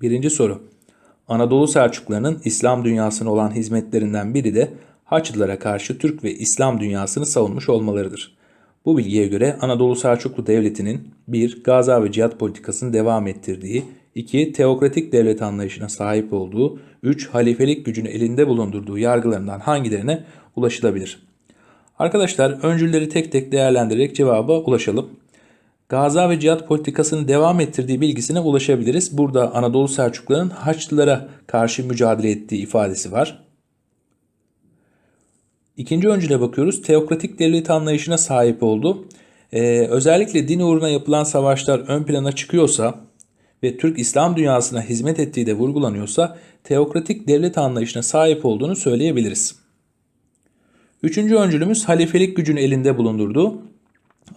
Birinci soru. Anadolu Selçuklularının İslam dünyasına olan hizmetlerinden biri de Haçlılara karşı Türk ve İslam dünyasını savunmuş olmalarıdır. Bu bilgiye göre Anadolu Selçuklu Devleti'nin 1. Gaza ve cihat politikasını devam ettirdiği, 2. Teokratik devlet anlayışına sahip olduğu, 3. Halifelik gücünü elinde bulundurduğu yargılarından hangilerine ulaşılabilir? Arkadaşlar öncülleri tek tek değerlendirerek cevaba ulaşalım. Gaza ve cihat politikasını devam ettirdiği bilgisine ulaşabiliriz. Burada Anadolu Selçukluların Haçlılara karşı mücadele ettiği ifadesi var. İkinci öncüle bakıyoruz. Teokratik devlet anlayışına sahip oldu. Ee, özellikle din uğruna yapılan savaşlar ön plana çıkıyorsa ve Türk İslam dünyasına hizmet ettiği de vurgulanıyorsa teokratik devlet anlayışına sahip olduğunu söyleyebiliriz. Üçüncü öncülümüz halifelik gücünü elinde bulundurdu.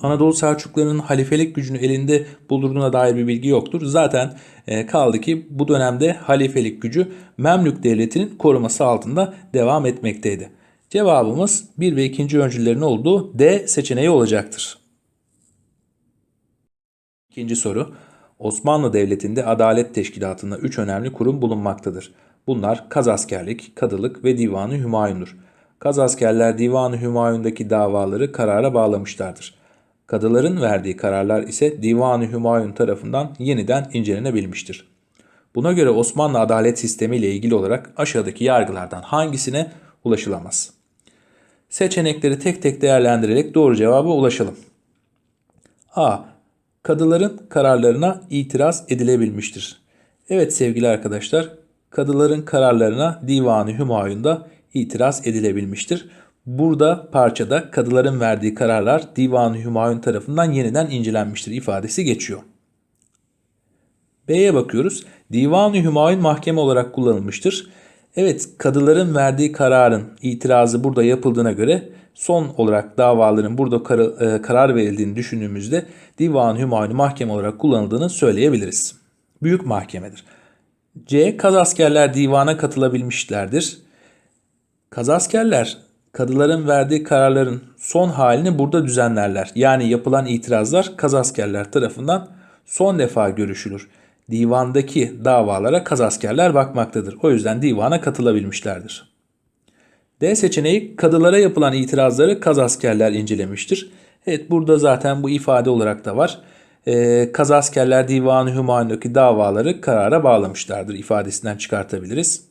Anadolu Selçuklularının halifelik gücünü elinde bulunduğuna dair bir bilgi yoktur. Zaten e, kaldı ki bu dönemde halifelik gücü Memlük Devleti'nin koruması altında devam etmekteydi. Cevabımız 1 ve 2. öncüllerin olduğu D seçeneği olacaktır. İkinci soru. Osmanlı Devleti'nde adalet teşkilatında 3 önemli kurum bulunmaktadır. Bunlar kazaskerlik, kadılık ve divanı hümayundur. Kazaskerler divanı hümayundaki davaları karara bağlamışlardır. Kadıların verdiği kararlar ise divanı hümayun tarafından yeniden incelenebilmiştir. Buna göre Osmanlı adalet sistemi ile ilgili olarak aşağıdaki yargılardan hangisine ulaşılamaz? Seçenekleri tek tek değerlendirerek doğru cevaba ulaşalım. A. Kadıların kararlarına itiraz edilebilmiştir. Evet sevgili arkadaşlar, kadıların kararlarına Divanı Hümayun'da itiraz edilebilmiştir. Burada parçada kadıların verdiği kararlar Divanı Hümayun tarafından yeniden incelenmiştir ifadesi geçiyor. B'ye bakıyoruz. Divanı Hümayun mahkeme olarak kullanılmıştır. Evet kadıların verdiği kararın itirazı burada yapıldığına göre son olarak davaların burada kar e, karar verildiğini düşündüğümüzde Divan-ı Hümayun mahkeme olarak kullanıldığını söyleyebiliriz. Büyük mahkemedir. C. Kazaskerler divana katılabilmişlerdir. Kazaskerler kadıların verdiği kararların son halini burada düzenlerler. Yani yapılan itirazlar kazaskerler tarafından son defa görüşülür divandaki davalara kazaskerler bakmaktadır. O yüzden divana katılabilmişlerdir. D seçeneği kadılara yapılan itirazları kazaskerler incelemiştir. Evet burada zaten bu ifade olarak da var. Ee, kazaskerler divanı hümayundaki davaları karara bağlamışlardır ifadesinden çıkartabiliriz.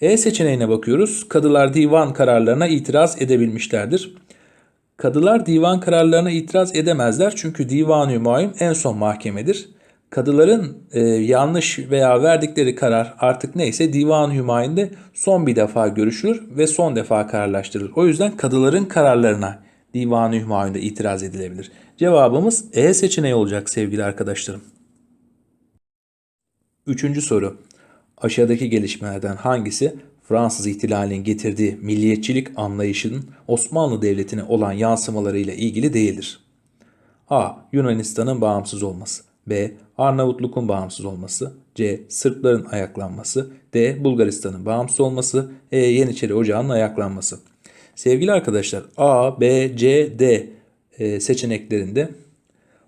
E seçeneğine bakıyoruz. Kadılar divan kararlarına itiraz edebilmişlerdir. Kadılar divan kararlarına itiraz edemezler çünkü divan-ı hümayun en son mahkemedir kadıların e, yanlış veya verdikleri karar artık neyse divan hümayinde son bir defa görüşülür ve son defa kararlaştırılır. O yüzden kadıların kararlarına divan-ı hümayinde itiraz edilebilir. Cevabımız E seçeneği olacak sevgili arkadaşlarım. Üçüncü soru. Aşağıdaki gelişmelerden hangisi Fransız ihtilalinin getirdiği milliyetçilik anlayışının Osmanlı Devleti'ne olan yansımalarıyla ilgili değildir? A. Yunanistan'ın bağımsız olması. B. Arnavutluk'un bağımsız olması. C. Sırpların ayaklanması. D. Bulgaristan'ın bağımsız olması. E. Yeniçeri Ocağı'nın ayaklanması. Sevgili arkadaşlar A, B, C, D e, seçeneklerinde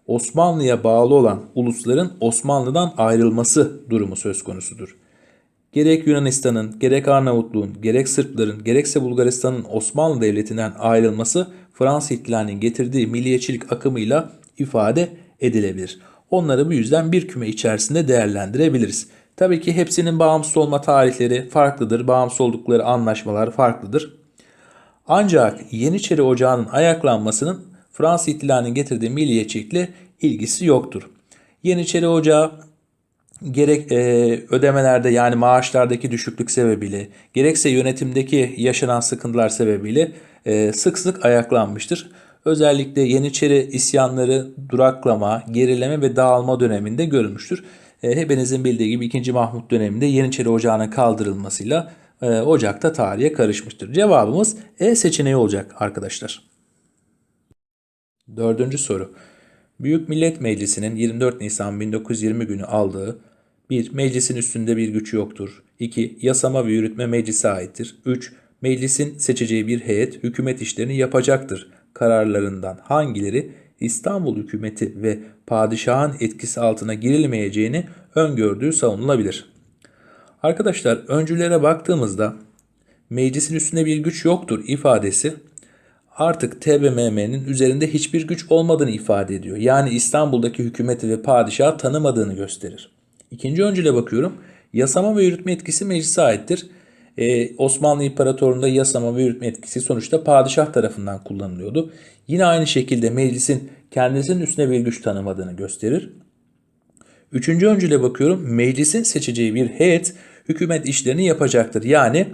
Osmanlı'ya bağlı olan ulusların Osmanlı'dan ayrılması durumu söz konusudur. Gerek Yunanistan'ın, gerek Arnavutluğun, gerek Sırpların, gerekse Bulgaristan'ın Osmanlı Devleti'nden ayrılması Fransız ihtilalinin getirdiği milliyetçilik akımıyla ifade edilebilir. Onları bu yüzden bir küme içerisinde değerlendirebiliriz. Tabii ki hepsinin bağımsız olma tarihleri farklıdır. Bağımsız oldukları anlaşmalar farklıdır. Ancak Yeniçeri Ocağı'nın ayaklanmasının Fransız ihtilalinin getirdiği milliyetçilikle ilgisi yoktur. Yeniçeri Ocağı gerek e, ödemelerde yani maaşlardaki düşüklük sebebiyle gerekse yönetimdeki yaşanan sıkıntılar sebebiyle e, sık sık ayaklanmıştır. Özellikle Yeniçeri isyanları duraklama, gerileme ve dağılma döneminde görülmüştür. E, hepinizin bildiği gibi 2. Mahmut döneminde Yeniçeri Ocağı'nın kaldırılmasıyla e, Ocak'ta tarihe karışmıştır. Cevabımız E seçeneği olacak arkadaşlar. Dördüncü soru. Büyük Millet Meclisi'nin 24 Nisan 1920 günü aldığı 1. Meclisin üstünde bir güç yoktur. 2. Yasama ve yürütme meclise aittir. 3. Meclisin seçeceği bir heyet hükümet işlerini yapacaktır kararlarından hangileri İstanbul hükümeti ve padişahın etkisi altına girilmeyeceğini öngördüğü savunulabilir. Arkadaşlar öncülere baktığımızda meclisin üstünde bir güç yoktur ifadesi artık TBMM'nin üzerinde hiçbir güç olmadığını ifade ediyor. Yani İstanbul'daki hükümeti ve padişahı tanımadığını gösterir. İkinci öncüle bakıyorum. Yasama ve yürütme etkisi meclise aittir. Ee, Osmanlı İmparatorluğu'nda yasama ve yürütme etkisi sonuçta padişah tarafından kullanılıyordu. Yine aynı şekilde meclisin kendisinin üstüne bir güç tanımadığını gösterir. Üçüncü öncüle bakıyorum. Meclisin seçeceği bir heyet hükümet işlerini yapacaktır. Yani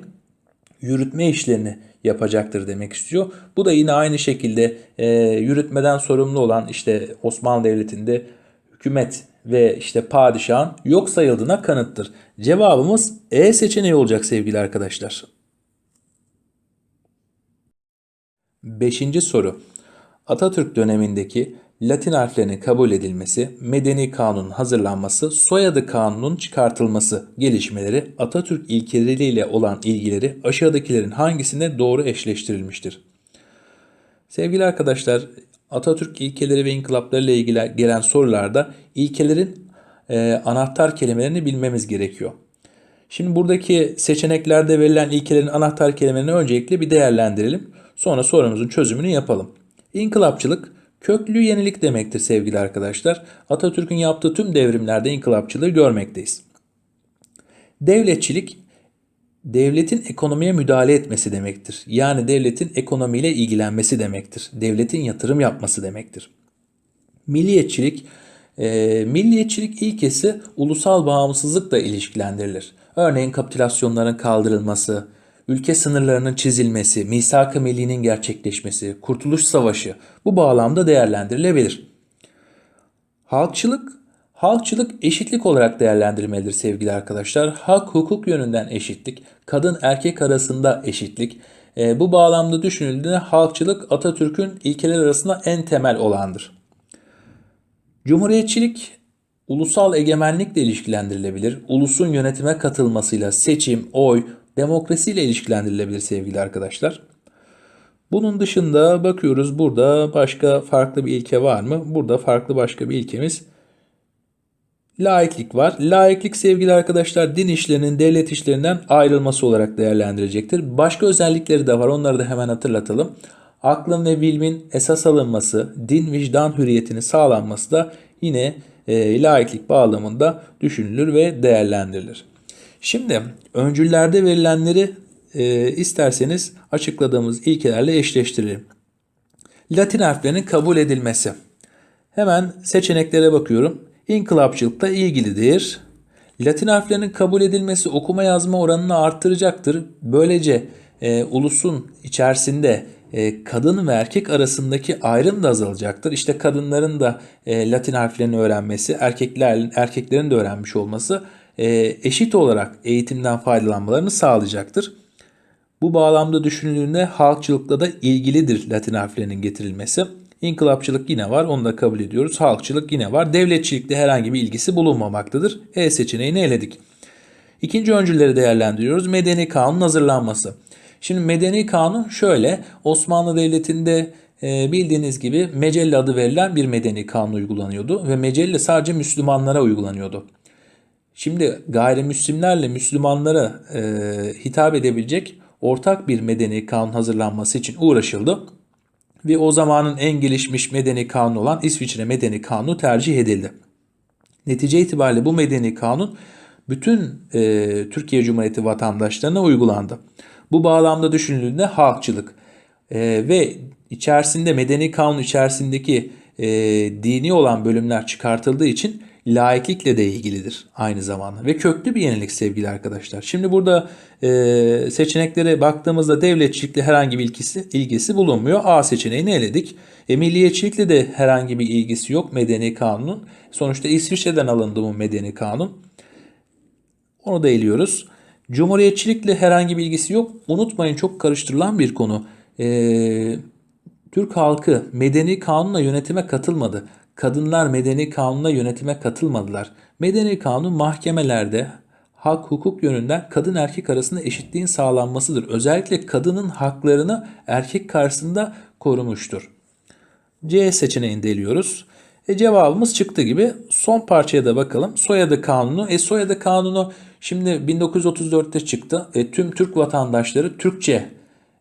yürütme işlerini yapacaktır demek istiyor. Bu da yine aynı şekilde e, yürütmeden sorumlu olan işte Osmanlı Devleti'nde hükümet ve işte padişahın yok sayıldığına kanıttır. Cevabımız E seçeneği olacak sevgili arkadaşlar. Beşinci soru. Atatürk dönemindeki Latin harflerinin kabul edilmesi, medeni kanunun hazırlanması, soyadı kanunun çıkartılması gelişmeleri Atatürk ilkeleriyle olan ilgileri aşağıdakilerin hangisinde doğru eşleştirilmiştir? Sevgili arkadaşlar, Atatürk ilkeleri ve inkılapları ile ilgili gelen sorularda ilkelerin e, anahtar kelimelerini bilmemiz gerekiyor. Şimdi buradaki seçeneklerde verilen ilkelerin anahtar kelimelerini öncelikle bir değerlendirelim. Sonra sorumuzun çözümünü yapalım. İnkılapçılık köklü yenilik demektir sevgili arkadaşlar. Atatürk'ün yaptığı tüm devrimlerde inkılapçılığı görmekteyiz. Devletçilik devletin ekonomiye müdahale etmesi demektir. Yani devletin ekonomiyle ilgilenmesi demektir. Devletin yatırım yapması demektir. Milliyetçilik e, milliyetçilik ilkesi ulusal bağımsızlıkla ilişkilendirilir. Örneğin kapitülasyonların kaldırılması, ülke sınırlarının çizilmesi, misak-ı millinin gerçekleşmesi, kurtuluş savaşı bu bağlamda değerlendirilebilir. Halkçılık, halkçılık eşitlik olarak değerlendirilmelidir sevgili arkadaşlar. Hak hukuk yönünden eşitlik, kadın erkek arasında eşitlik. E, bu bağlamda düşünüldüğünde halkçılık Atatürk'ün ilkeler arasında en temel olandır. Cumhuriyetçilik ulusal egemenlikle ilişkilendirilebilir. Ulusun yönetime katılmasıyla seçim, oy, demokrasiyle ilişkilendirilebilir sevgili arkadaşlar. Bunun dışında bakıyoruz burada başka farklı bir ilke var mı? Burada farklı başka bir ilkemiz laiklik var. Laiklik sevgili arkadaşlar din işlerinin devlet işlerinden ayrılması olarak değerlendirecektir. Başka özellikleri de var onları da hemen hatırlatalım. Aklın ve bilmin esas alınması, din vicdan hürriyetinin sağlanması da yine e, laiklik bağlamında düşünülür ve değerlendirilir. Şimdi öncüllerde verilenleri e, isterseniz açıkladığımız ilkelerle eşleştirelim. Latin harflerinin kabul edilmesi. Hemen seçeneklere bakıyorum. İnkılapçılıkla ilgilidir. Latin harflerinin kabul edilmesi okuma yazma oranını arttıracaktır. Böylece e, ulusun içerisinde e, kadın ve erkek arasındaki ayrım da azalacaktır. İşte kadınların da e, Latin harflerini öğrenmesi, erkekler erkeklerin de öğrenmiş olması e, eşit olarak eğitimden faydalanmalarını sağlayacaktır. Bu bağlamda düşünüldüğünde halkçılıkla da ilgilidir Latin harflerinin getirilmesi. İnkılapçılık yine var onu da kabul ediyoruz. Halkçılık yine var. Devletçilikte herhangi bir ilgisi bulunmamaktadır. E seçeneğini eledik. İkinci öncülleri değerlendiriyoruz. Medeni kanun hazırlanması. Şimdi medeni kanun şöyle Osmanlı Devleti'nde e, bildiğiniz gibi Mecelle adı verilen bir medeni kanun uygulanıyordu ve Mecelle sadece Müslümanlara uygulanıyordu. Şimdi gayrimüslimlerle Müslümanlara e, hitap edebilecek ortak bir medeni kanun hazırlanması için uğraşıldı. Ve o zamanın en gelişmiş medeni kanunu olan İsviçre Medeni Kanunu tercih edildi. Netice itibariyle bu medeni kanun bütün e, Türkiye Cumhuriyeti vatandaşlarına uygulandı. Bu bağlamda düşünüldüğünde halkçılık e, ve içerisinde medeni kanun içerisindeki e, dini olan bölümler çıkartıldığı için laiklikle de ilgilidir aynı zamanda ve köklü bir yenilik sevgili arkadaşlar. Şimdi burada e, seçeneklere baktığımızda devletçilikle herhangi bir ilgisi, ilgisi bulunmuyor. A seçeneğini eledik. E, milliyetçilikle de herhangi bir ilgisi yok medeni kanunun. Sonuçta İsviçre'den alındı bu medeni kanun. Onu da eliyoruz. Cumhuriyetçilikle herhangi bir ilgisi yok. Unutmayın çok karıştırılan bir konu. Ee, Türk halkı medeni kanunla yönetime katılmadı. Kadınlar medeni kanunla yönetime katılmadılar. Medeni kanun mahkemelerde hak hukuk yönünden kadın erkek arasında eşitliğin sağlanmasıdır. Özellikle kadının haklarını erkek karşısında korumuştur. C seçeneğini deliyoruz. E cevabımız çıktı gibi. Son parçaya da bakalım. Soyadı kanunu. E soyadı kanunu şimdi 1934'te çıktı. E, tüm Türk vatandaşları Türkçe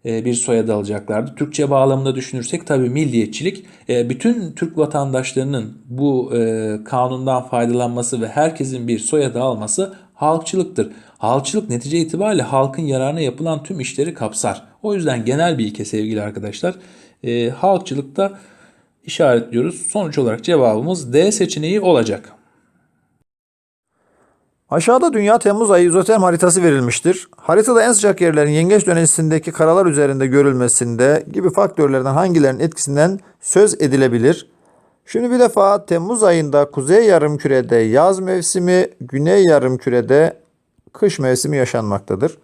bir soyadı alacaklardı. Türkçe bağlamında düşünürsek tabii milliyetçilik e, bütün Türk vatandaşlarının bu e, kanundan faydalanması ve herkesin bir soyadı alması halkçılıktır. Halkçılık netice itibariyle halkın yararına yapılan tüm işleri kapsar. O yüzden genel bir ilke sevgili arkadaşlar. E, halkçılıkta işaretliyoruz. Sonuç olarak cevabımız D seçeneği olacak. Aşağıda Dünya Temmuz ayı izoterm haritası verilmiştir. Haritada en sıcak yerlerin yengeç dönemindeki karalar üzerinde görülmesinde gibi faktörlerden hangilerinin etkisinden söz edilebilir? Şimdi bir defa Temmuz ayında kuzey yarımkürede yaz mevsimi, güney yarımkürede kış mevsimi yaşanmaktadır.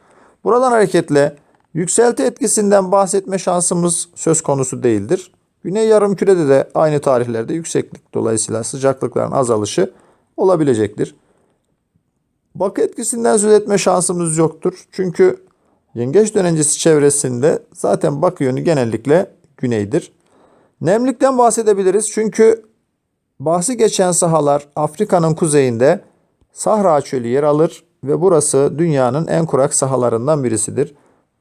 Buradan hareketle yükselti etkisinden bahsetme şansımız söz konusu değildir. Güney yarımkürede de aynı tarihlerde yükseklik dolayısıyla sıcaklıkların azalışı olabilecektir. Bakı etkisinden söz etme şansımız yoktur. Çünkü yengeç dönencesi çevresinde zaten bakı yönü genellikle güneydir. Nemlikten bahsedebiliriz. Çünkü bahsi geçen sahalar Afrika'nın kuzeyinde Sahra Çölü yer alır ve burası dünyanın en kurak sahalarından birisidir.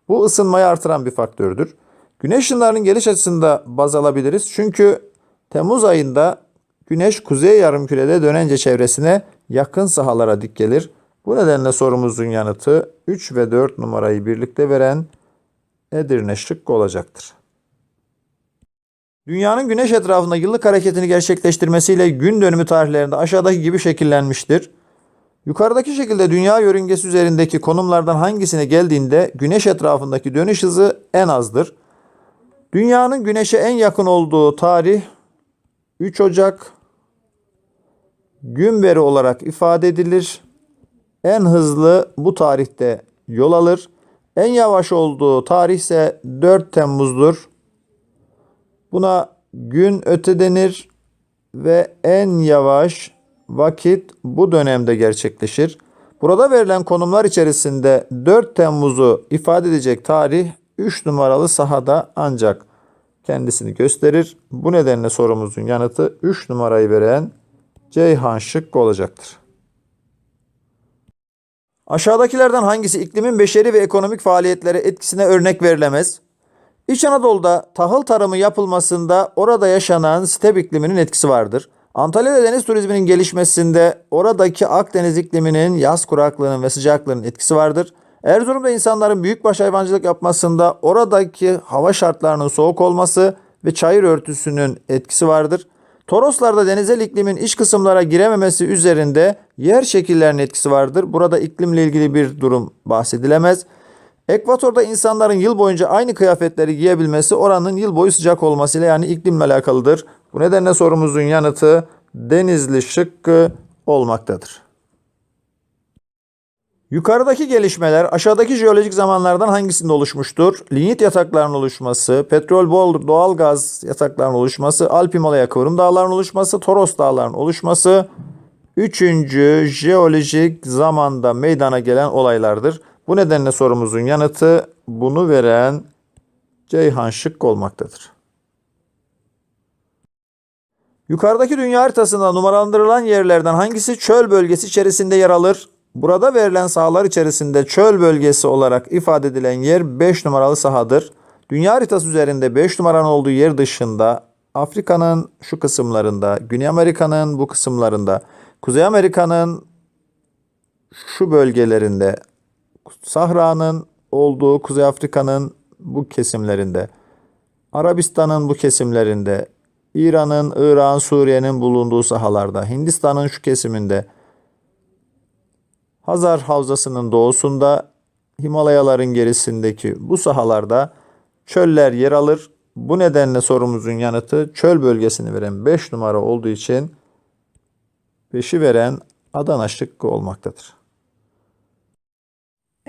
Bu ısınmayı artıran bir faktördür. Güneş ışınlarının geliş açısında baz alabiliriz. Çünkü Temmuz ayında Güneş kuzey yarımkürede dönence çevresine yakın sahalara dik gelir. Bu nedenle sorumuzun yanıtı 3 ve 4 numarayı birlikte veren Edirne şıkkı olacaktır. Dünyanın güneş etrafında yıllık hareketini gerçekleştirmesiyle gün dönümü tarihlerinde aşağıdaki gibi şekillenmiştir. Yukarıdaki şekilde dünya yörüngesi üzerindeki konumlardan hangisine geldiğinde güneş etrafındaki dönüş hızı en azdır. Dünyanın güneşe en yakın olduğu tarih 3 Ocak gün veri olarak ifade edilir. En hızlı bu tarihte yol alır. En yavaş olduğu tarih ise 4 Temmuz'dur. Buna gün öte denir ve en yavaş vakit bu dönemde gerçekleşir. Burada verilen konumlar içerisinde 4 Temmuz'u ifade edecek tarih 3 numaralı sahada ancak kendisini gösterir. Bu nedenle sorumuzun yanıtı 3 numarayı veren Ceyhan şıkkı olacaktır. Aşağıdakilerden hangisi iklimin beşeri ve ekonomik faaliyetlere etkisine örnek verilemez? İç Anadolu'da tahıl tarımı yapılmasında orada yaşanan step ikliminin etkisi vardır. Antalya'da deniz turizminin gelişmesinde oradaki Akdeniz ikliminin yaz kuraklığının ve sıcaklığının etkisi vardır. Erzurum'da insanların büyükbaş hayvancılık yapmasında oradaki hava şartlarının soğuk olması ve çayır örtüsünün etkisi vardır. Toroslarda denizel iklimin iç kısımlara girememesi üzerinde yer şekillerinin etkisi vardır. Burada iklimle ilgili bir durum bahsedilemez. Ekvatorda insanların yıl boyunca aynı kıyafetleri giyebilmesi oranın yıl boyu sıcak olmasıyla yani iklimle alakalıdır. Bu nedenle sorumuzun yanıtı denizli şıkkı olmaktadır. Yukarıdaki gelişmeler aşağıdaki jeolojik zamanlardan hangisinde oluşmuştur? Lignit yataklarının oluşması, petrol bol doğal gaz yataklarının oluşması, Alp Himalaya kıvrım dağlarının oluşması, Toros dağlarının oluşması, üçüncü jeolojik zamanda meydana gelen olaylardır. Bu nedenle sorumuzun yanıtı bunu veren Ceyhan şık olmaktadır. Yukarıdaki dünya haritasında numaralandırılan yerlerden hangisi çöl bölgesi içerisinde yer alır? Burada verilen sahalar içerisinde çöl bölgesi olarak ifade edilen yer 5 numaralı sahadır. Dünya haritası üzerinde 5 numaranın olduğu yer dışında Afrika'nın şu kısımlarında, Güney Amerika'nın bu kısımlarında, Kuzey Amerika'nın şu bölgelerinde, Sahra'nın olduğu Kuzey Afrika'nın bu kesimlerinde, Arabistan'ın bu kesimlerinde, İran'ın, İran, Suriye'nin bulunduğu sahalarda, Hindistan'ın şu kesiminde, Hazar Havzası'nın doğusunda, Himalayaların gerisindeki bu sahalarda çöller yer alır. Bu nedenle sorumuzun yanıtı çöl bölgesini veren 5 numara olduğu için 5'i veren Adana şıkkı olmaktadır.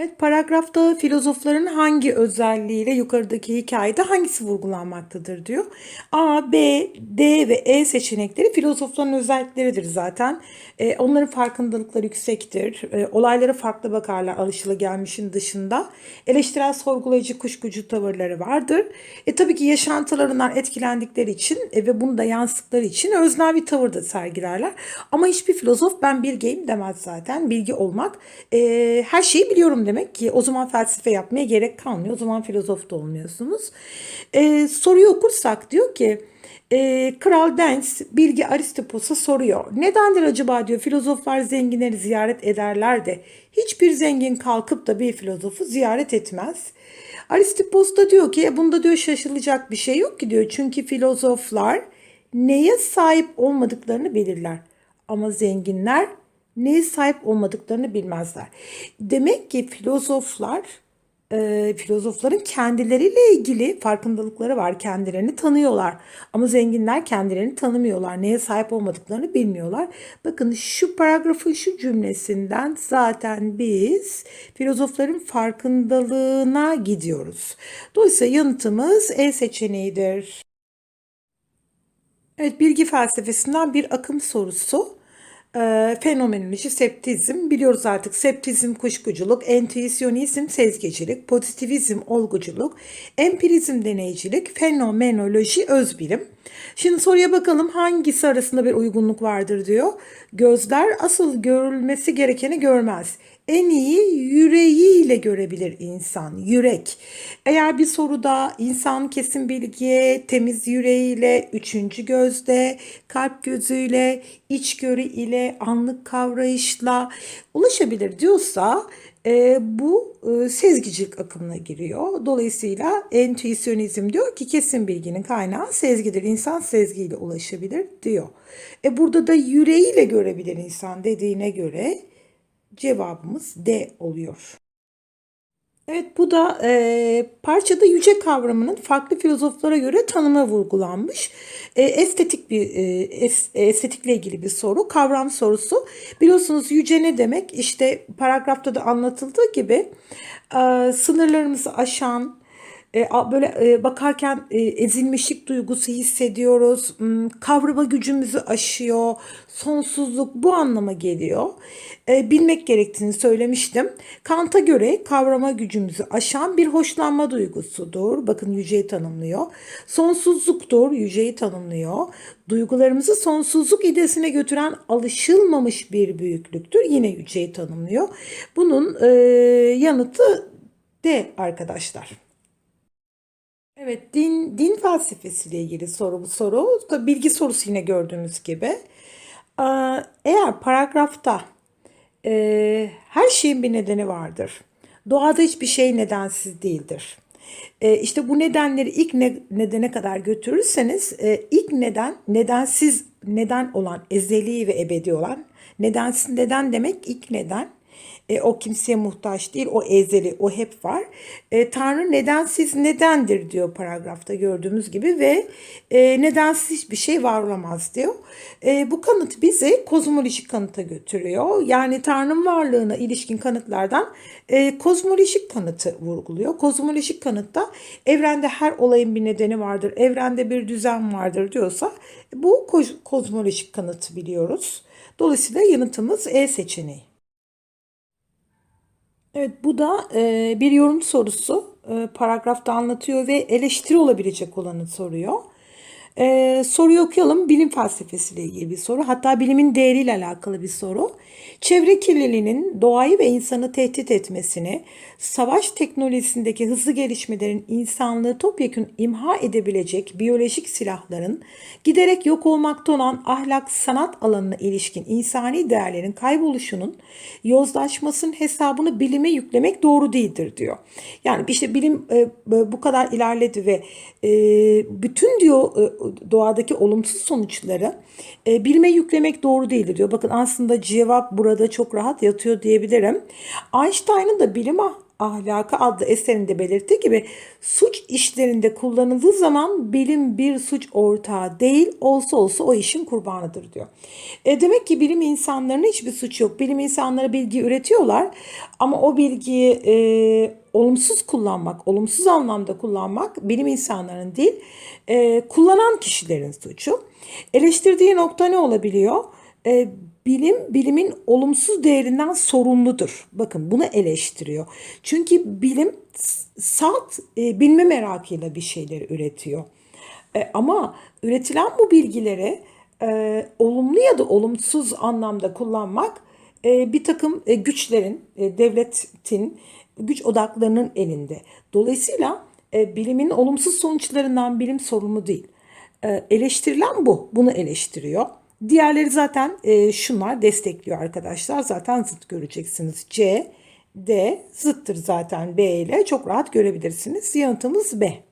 Evet, paragrafta filozofların hangi özelliğiyle yukarıdaki hikayede hangisi vurgulanmaktadır diyor. A, B, D ve E seçenekleri filozofların özellikleridir zaten. E, onların farkındalıkları yüksektir. E, olaylara farklı bakarlar alışılagelmişin dışında. Eleştirel sorgulayıcı kuşkucu tavırları vardır. E, tabii ki yaşantılarından etkilendikleri için e, ve bunu da yansıttıkları için öznel bir tavır da sergilerler. Ama hiçbir filozof ben bilgeyim demez zaten. Bilgi olmak e, her şeyi biliyorum demek ki o zaman felsefe yapmaya gerek kalmıyor. O zaman filozof da olmuyorsunuz. E, soruyu okursak diyor ki e, Kral Dens Bilgi Aristopos'a soruyor. Nedendir acaba diyor filozoflar zenginleri ziyaret ederler de hiçbir zengin kalkıp da bir filozofu ziyaret etmez. Aristopos da diyor ki "E, bunda diyor şaşılacak bir şey yok ki diyor. Çünkü filozoflar neye sahip olmadıklarını bilirler. Ama zenginler neye sahip olmadıklarını bilmezler. Demek ki filozoflar e, filozofların kendileriyle ilgili farkındalıkları var. Kendilerini tanıyorlar. Ama zenginler kendilerini tanımıyorlar. Neye sahip olmadıklarını bilmiyorlar. Bakın şu paragrafın şu cümlesinden zaten biz filozofların farkındalığına gidiyoruz. Dolayısıyla yanıtımız E seçeneğidir. Evet, bilgi felsefesinden bir akım sorusu. Ee, fenomenoloji, septizm. Biliyoruz artık septizm kuşkuculuk, entüisyonizm sezgecilik, pozitivizm olguculuk, empirizm deneycilik, fenomenoloji özbilim. Şimdi soruya bakalım hangisi arasında bir uygunluk vardır diyor. Gözler asıl görülmesi gerekeni görmez. En iyi yüreğiyle görebilir insan. Yürek. Eğer bir soruda insan kesin bilgiye, temiz yüreğiyle, üçüncü gözde, kalp gözüyle, içgörü ile, anlık kavrayışla ulaşabilir diyorsa e, bu e, sezgicilik akımına giriyor. Dolayısıyla entüisyonizm diyor ki kesin bilginin kaynağı sezgidir. İnsan sezgiyle ulaşabilir diyor. E burada da yüreğiyle görebilir insan dediğine göre cevabımız D oluyor. Evet bu da e, parçada yüce kavramının farklı filozoflara göre tanımı vurgulanmış. E, estetik bir e, es, estetikle ilgili bir soru, kavram sorusu. Biliyorsunuz yüce ne demek? İşte paragrafta da anlatıldığı gibi e, sınırlarımızı aşan, e, böyle e, bakarken e, ezilmişlik duygusu hissediyoruz. Hmm, Kavrama gücümüzü aşıyor. Sonsuzluk bu anlama geliyor. E, bilmek gerektiğini söylemiştim. Kant'a göre kavrama gücümüzü aşan bir hoşlanma duygusudur. Bakın yüceyi tanımlıyor. Sonsuzluktur. Yüceyi tanımlıyor. Duygularımızı sonsuzluk idesine götüren alışılmamış bir büyüklüktür. Yine yüceyi tanımlıyor. Bunun e, yanıtı D arkadaşlar. Evet, din din felsefesiyle ilgili soru bu soru. Bilgi sorusu yine gördüğünüz gibi. Eğer paragrafta e, her şeyin bir nedeni vardır. Doğada hiçbir şey nedensiz değildir. E, işte bu nedenleri ilk ne- nedene kadar götürürseniz e, ilk neden nedensiz neden olan ezeli ve ebedi olan nedensiz neden demek ilk neden e, o kimseye muhtaç değil, o ezeli, o hep var. E, Tanrı nedensiz nedendir diyor paragrafta gördüğümüz gibi ve e, nedensiz hiçbir şey var olamaz diyor. E, bu kanıt bizi kozmolojik kanıta götürüyor. Yani Tanrı'nın varlığına ilişkin kanıtlardan e, kozmolojik kanıtı vurguluyor. Kozmolojik kanıtta evrende her olayın bir nedeni vardır, evrende bir düzen vardır diyorsa bu koz- kozmolojik kanıtı biliyoruz. Dolayısıyla yanıtımız E seçeneği. Evet bu da e, bir yorum sorusu. E, paragrafta anlatıyor ve eleştiri olabilecek olanı soruyor. E, soruyu okuyalım. Bilim felsefesiyle ilgili bir soru. Hatta bilimin değeriyle alakalı bir soru. Çevre kirliliğinin doğayı ve insanı tehdit etmesini, savaş teknolojisindeki hızlı gelişmelerin insanlığı topyekun imha edebilecek biyolojik silahların giderek yok olmakta olan ahlak sanat alanına ilişkin insani değerlerin kayboluşunun yozlaşmasının hesabını bilime yüklemek doğru değildir diyor. Yani işte bilim e, bu kadar ilerledi ve e, bütün diyor e, doğadaki olumsuz sonuçları e, bilime yüklemek doğru değildir diyor. Bakın aslında cevap burada çok rahat yatıyor diyebilirim. Einstein'ın da bilim ah- Ahlakı adlı eserinde belirttiği gibi suç işlerinde kullanıldığı zaman bilim bir suç ortağı değil olsa olsa o işin kurbanıdır diyor. E demek ki bilim insanlarının hiçbir suç yok. Bilim insanları bilgi üretiyorlar ama o bilgiyi e, olumsuz kullanmak, olumsuz anlamda kullanmak bilim insanlarının değil e, kullanan kişilerin suçu. Eleştirdiği nokta ne olabiliyor? E, bilim bilimin olumsuz değerinden sorumludur. Bakın bunu eleştiriyor. Çünkü bilim salt e, bilme merakıyla bir şeyleri üretiyor. E, ama üretilen bu bilgileri e, olumlu ya da olumsuz anlamda kullanmak e, bir takım e, güçlerin, e, devletin güç odaklarının elinde. Dolayısıyla e, bilimin olumsuz sonuçlarından bilim sorumlu değil. E, eleştirilen bu. Bunu eleştiriyor. Diğerleri zaten e, şunlar destekliyor arkadaşlar. Zaten zıt göreceksiniz. C, D zıttır zaten B ile. Çok rahat görebilirsiniz. Yanıtımız B.